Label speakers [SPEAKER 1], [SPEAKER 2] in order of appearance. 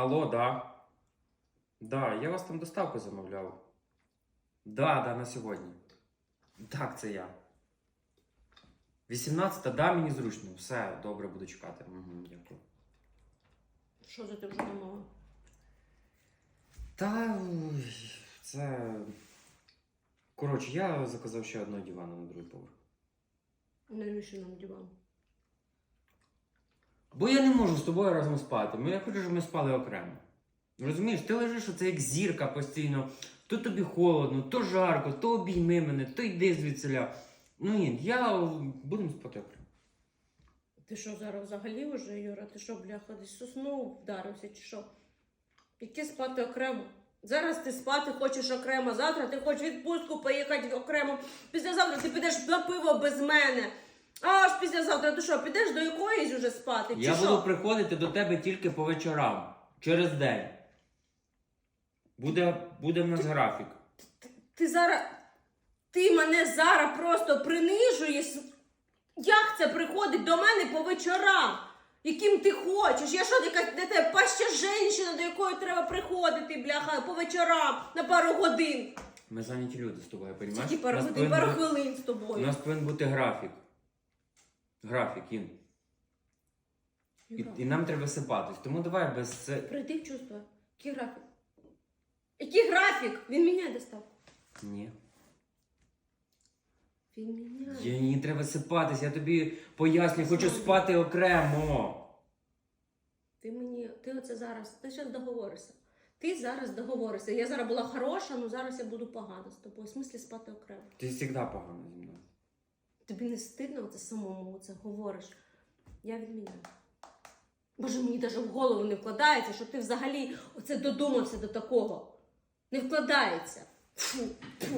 [SPEAKER 1] Алло, да. Да, я вас там доставку замовляв. Да, да, на сьогодні. Так, це я. 18-та, да, мені зручно. Все, добре, буду чекати. Угу, дякую.
[SPEAKER 2] Що за ти вже замовив?
[SPEAKER 1] Та ой, це. Коротше, я заказав ще одного дивана на другий поверх.
[SPEAKER 2] Навіщо нам диван?
[SPEAKER 1] Бо я не можу з тобою разом спати. Я хочу, щоб ми спали окремо. Розумієш, ти лежиш оце як зірка постійно. То тобі холодно, то жарко, то обійми мене, то йди звідсиля. Ну ні, я будемо спати окремо.
[SPEAKER 2] Ти що зараз взагалі вже, Юра? Ти що, бляха, десь соснув вдарився чи що? Яке спати окремо? Зараз ти спати хочеш окремо, завтра ти хочеш відпустку поїхати окремо. Післязавтра ти підеш на пиво без мене. А аж післязавтра ти що, підеш до якоїсь уже спати? Чи
[SPEAKER 1] Я
[SPEAKER 2] що?
[SPEAKER 1] буду приходити до тебе тільки по вечорам, через день. Буде, буде в нас графік.
[SPEAKER 2] Ти зараз. Ти мене зараз просто принижуєш. Як це приходить до мене по вечорам? Яким ти хочеш? Я що, яка для тебе паща жінка, до якої треба приходити, бляха, по вечорам на пару годин.
[SPEAKER 1] Ми зайняті люди з тобою, розумієш?
[SPEAKER 2] Тільки пару годин, пару хвилин з
[SPEAKER 1] У
[SPEAKER 2] тобою.
[SPEAKER 1] нас повинен бути графік. Графік, Ін. І, і нам треба сипатись. Тому давай без це.
[SPEAKER 2] Прийди в чувство. Який графік? Який графік? Він міняє доставку.
[SPEAKER 1] Ні.
[SPEAKER 2] Він міняє.
[SPEAKER 1] Я, мені треба сипатись, я тобі пояснюю, хочу спати окремо.
[SPEAKER 2] Ти мені, ти оце зараз, ти зараз договоришся. Ти зараз договоришся. Я зараз була хороша, але зараз я буду погана з тобою. В смислі спати окремо.
[SPEAKER 1] Ти завжди погано зі мною.
[SPEAKER 2] Тобі не стидно це самому це говориш. Я відміняю. Боже, мені навіть в голову не вкладається, що ти взагалі оце додумався до такого. Не вкладається. Фу, фу.